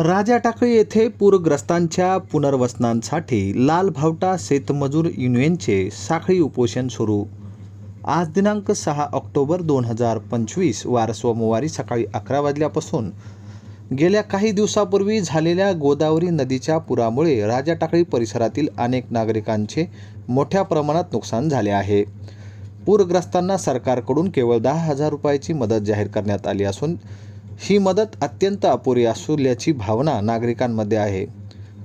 राजा टाकळी येथे पूरग्रस्तांच्या पुनर्वसनांसाठी लाल भावटा शेतमजूर युनियनचे साखळी उपोषण सुरू. आज दिनांक सहा ऑक्टोबर दोन हजार पंचवीस वार सोमवारी सकाळी अकरा वाजल्यापासून गेल्या काही दिवसापूर्वी झालेल्या गोदावरी नदीच्या पुरामुळे राजा टाकळी परिसरातील अनेक नागरिकांचे मोठ्या प्रमाणात नुकसान झाले आहे. पूरग्रस्तांना सरकारकडून केवळ दहा हजार रुपयाची मदत जाहीर करण्यात आली असून ही मदत अत्यंत अपुरी असल्याची भावना नागरिकांमध्ये आहे.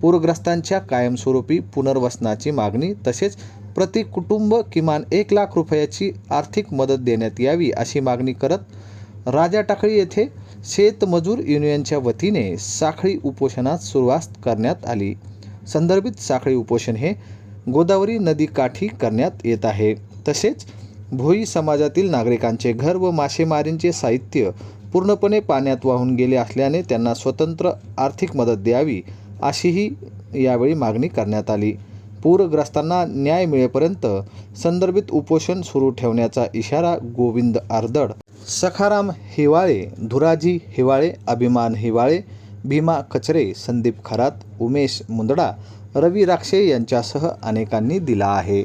पूरग्रस्तांच्या कायमस्वरूपी पुनर्वसनाची मागणी तसेच प्रति कुटुंब किमान एक लाख रुपयाची आर्थिक मदत देण्यात यावी अशी मागणी करत राजा टाकळी येथे शेतमजूर युनियनच्या वतीने साखळी उपोषणास सुरुवात करण्यात आली. संदर्भित साखळी उपोषण हे गोदावरी नदीकाठी करण्यात येत आहे. तसेच भोई समाजातील नागरिकांचे घर व मासेमारींचे साहित्य पूर्णपणे पाण्यात वाहून गेले असल्याने त्यांना स्वतंत्र आर्थिक मदत द्यावी अशीही यावेळी मागणी करण्यात आली. पूरग्रस्तांना न्याय मिळेपर्यंत संदर्भित उपोषण सुरू ठेवण्याचा इशारा गोविंद आर्दड सखाराम हिवाळे धुराजी हिवाळे अभिमान हिवाळे भीमा कचरे संदीप खरात उमेश मुंदडा रवी राक्षे यांच्यासह अनेकांनी दिला आहे.